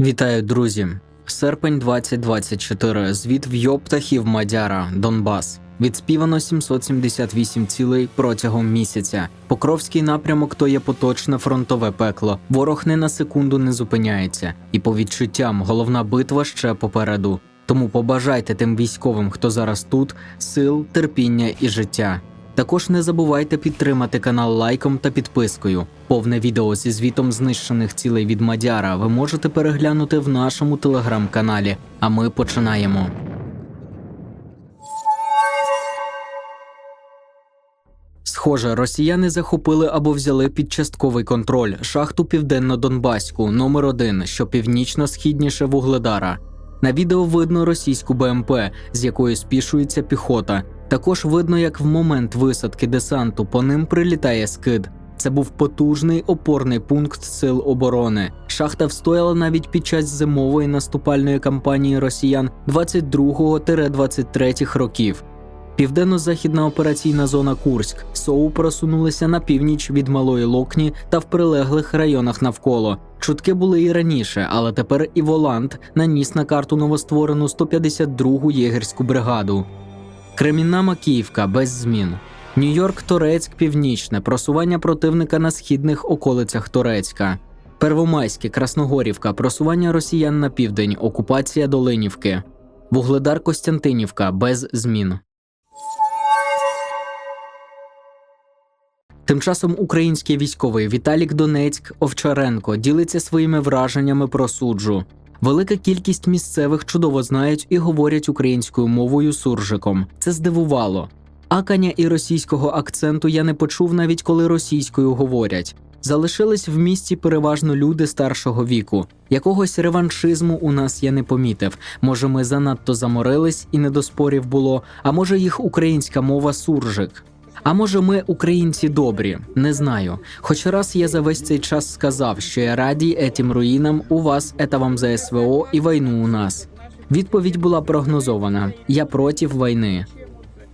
Вітаю, друзі! Серпень 2024. Звіт вйоб птахів Мадяра, Донбас. Відспівано 778 цілей протягом місяця. Покровський напрямок то є поточне фронтове пекло. Ворог не на секунду не зупиняється, і по відчуттям головна битва ще попереду. Тому побажайте тим військовим, хто зараз тут, сил, терпіння і життя. Також не забувайте підтримати канал лайком та підпискою. Повне відео зі звітом знищених цілей від Мадяра ви можете переглянути в нашому телеграм-каналі. А ми починаємо. Схоже, росіяни захопили або взяли під частковий контроль шахту Південно-Донбаську номер 1 що північно-східніше Вугледара. На відео видно російську БМП, з якої спішується піхота. Також видно, як в момент висадки десанту по ним прилітає скид. Це був потужний опорний пункт сил оборони. Шахта встояла навіть під час зимової наступальної кампанії росіян 22-23 років. Південно-західна операційна зона Курськ СОУ просунулися на північ від Малої Локні та в прилеглих районах навколо. Чутки були і раніше, але тепер і Воланд наніс на карту новостворену 152-гу єгерську бригаду. Кремінна Макіївка без змін. Нью-Йорк, Торецьк, Північне, просування противника на східних околицях Торецька. Первомайське, Красногорівка, просування росіян на південь, окупація Долинівки. Вугледар Костянтинівка без змін. Тим часом український військовий Віталік Донецьк Овчаренко ділиться своїми враженнями про суджу. Велика кількість місцевих чудово знають і говорять українською мовою суржиком. Це здивувало. Акання і російського акценту я не почув навіть коли російською говорять. Залишились в місті переважно люди старшого віку. Якогось реваншизму у нас я не помітив. Може, ми занадто заморились і не до спорів було, а може їх українська мова суржик. А може, ми, українці, добрі, не знаю. Хоч раз я за весь цей час сказав, що я радій етім руїнам у вас, это вам за СВО і війну у нас. Відповідь була прогнозована: я проти війни.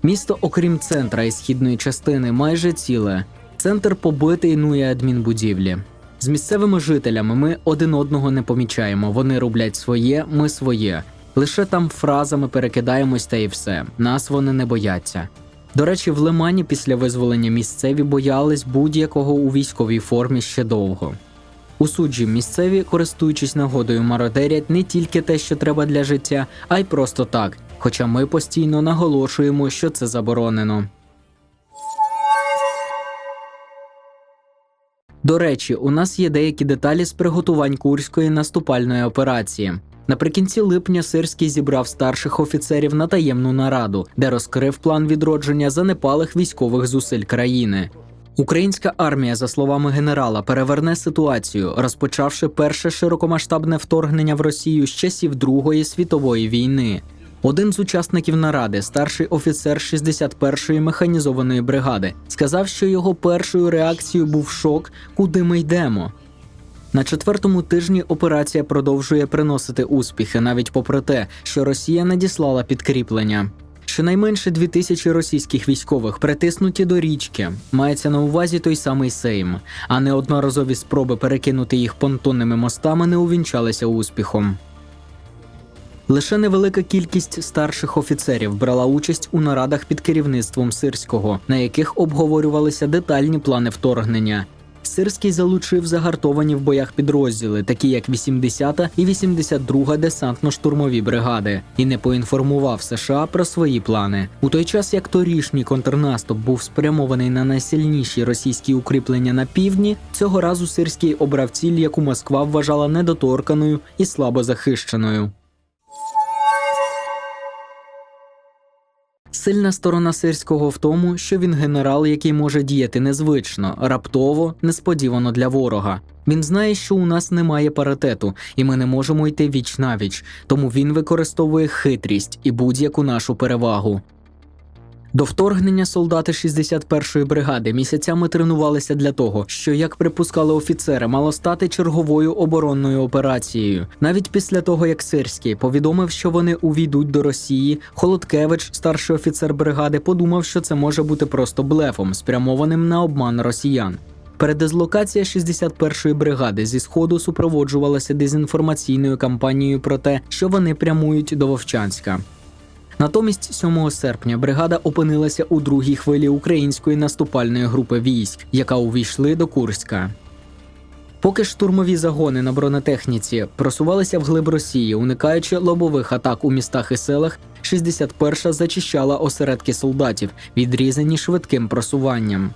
Місто, окрім центра і східної частини, майже ціле. Центр побитий ну і адмінбудівлі. З місцевими жителями ми один одного не помічаємо. Вони роблять своє, ми своє. Лише там фразами перекидаємось та і все. Нас вони не бояться. До речі, в Лимані після визволення місцеві боялись будь-якого у військовій формі ще довго. У суджі місцеві, користуючись нагодою, мародерять не тільки те, що треба для життя, а й просто так. Хоча ми постійно наголошуємо, що це заборонено. До речі, у нас є деякі деталі з приготувань курської наступальної операції. Наприкінці липня Сирський зібрав старших офіцерів на таємну нараду, де розкрив план відродження занепалих військових зусиль країни. Українська армія, за словами генерала, переверне ситуацію, розпочавши перше широкомасштабне вторгнення в Росію з часів Другої світової війни. Один з учасників наради, старший офіцер 61-ї механізованої бригади, сказав, що його першою реакцією був шок, куди ми йдемо. На четвертому тижні операція продовжує приносити успіхи, навіть попри те, що Росія надіслала підкріплення. Щонайменше дві тисячі російських військових притиснуті до річки. Мається на увазі той самий Сейм, а неодноразові спроби перекинути їх понтонними мостами не увінчалися успіхом. Лише невелика кількість старших офіцерів брала участь у нарадах під керівництвом Сирського, на яких обговорювалися детальні плани вторгнення. Сирський залучив загартовані в боях підрозділи, такі як 80-та і 82-га десантно-штурмові бригади, і не поінформував США про свої плани. У той час як торішній контрнаступ був спрямований на найсильніші російські укріплення на півдні, цього разу Сирський обрав ціль, яку Москва вважала недоторканою і слабо захищеною. Сильна сторона сирського в тому, що він генерал, який може діяти незвично, раптово, несподівано для ворога. Він знає, що у нас немає паритету, і ми не можемо йти віч навіч, тому він використовує хитрість і будь-яку нашу перевагу. До вторгнення солдати 61-ї бригади місяцями тренувалися для того, що, як припускали офіцери, мало стати черговою оборонною операцією. Навіть після того, як Сирський повідомив, що вони увійдуть до Росії, Холодкевич, старший офіцер бригади, подумав, що це може бути просто блефом, спрямованим на обман росіян. Передислокація 61-ї бригади зі сходу супроводжувалася дезінформаційною кампанією про те, що вони прямують до Вовчанська. Натомість 7 серпня бригада опинилася у другій хвилі української наступальної групи військ, яка увійшли до Курська. Поки штурмові загони на бронетехніці просувалися вглиб Росії, уникаючи лобових атак у містах і селах, 61-ша зачищала осередки солдатів, відрізані швидким просуванням.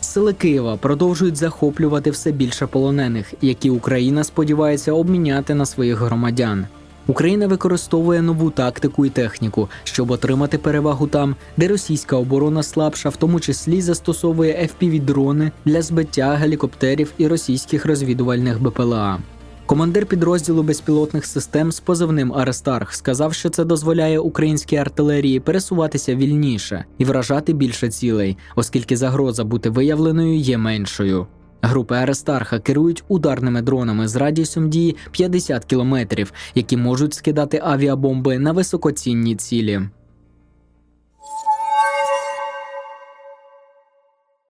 Сили Києва продовжують захоплювати все більше полонених, які Україна сподівається обміняти на своїх громадян. Україна використовує нову тактику і техніку, щоб отримати перевагу там, де російська оборона слабша, в тому числі застосовує FPV-дрони для збиття гелікоптерів і російських розвідувальних БПЛА. Командир підрозділу безпілотних систем з позивним Аристарх сказав, що це дозволяє українській артилерії пересуватися вільніше і вражати більше цілей, оскільки загроза бути виявленою є меншою. Групи Аристарха керують ударними дронами з радіусом дії 50 кілометрів, які можуть скидати авіабомби на високоцінні цілі.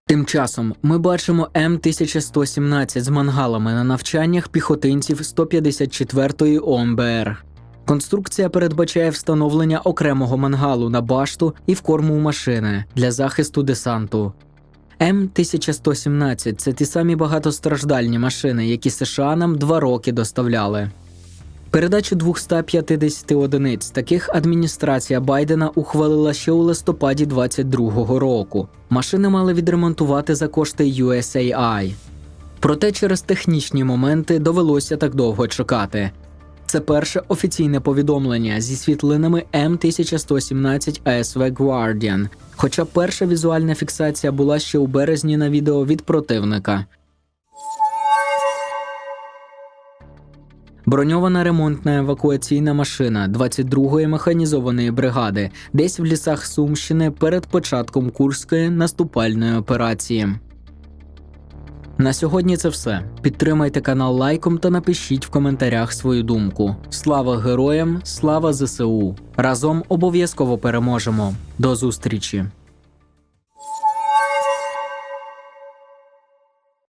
Тим часом ми бачимо М1117 з мангалами на навчаннях піхотинців 154-ї ОМБР. Конструкція передбачає встановлення окремого мангалу на башту і в корму машини для захисту десанту. М1117 це ті самі багатостраждальні машини, які США нам два роки доставляли. Передачу 250 одиниць таких адміністрація Байдена ухвалила ще у листопаді 22-го року. Машини мали відремонтувати за кошти USAI. Проте через технічні моменти довелося так довго чекати. Це перше офіційне повідомлення зі світлинами М1117 ASV Guardian, хоча перша візуальна фіксація була ще у березні на відео від противника. Броньована ремонтна евакуаційна машина 22-ї механізованої бригади десь в лісах Сумщини перед початком Курської наступальної операції. На сьогодні це все. Підтримайте канал лайком та напишіть в коментарях свою думку. Слава героям, слава ЗСУ! Разом обов'язково переможемо. До зустрічі!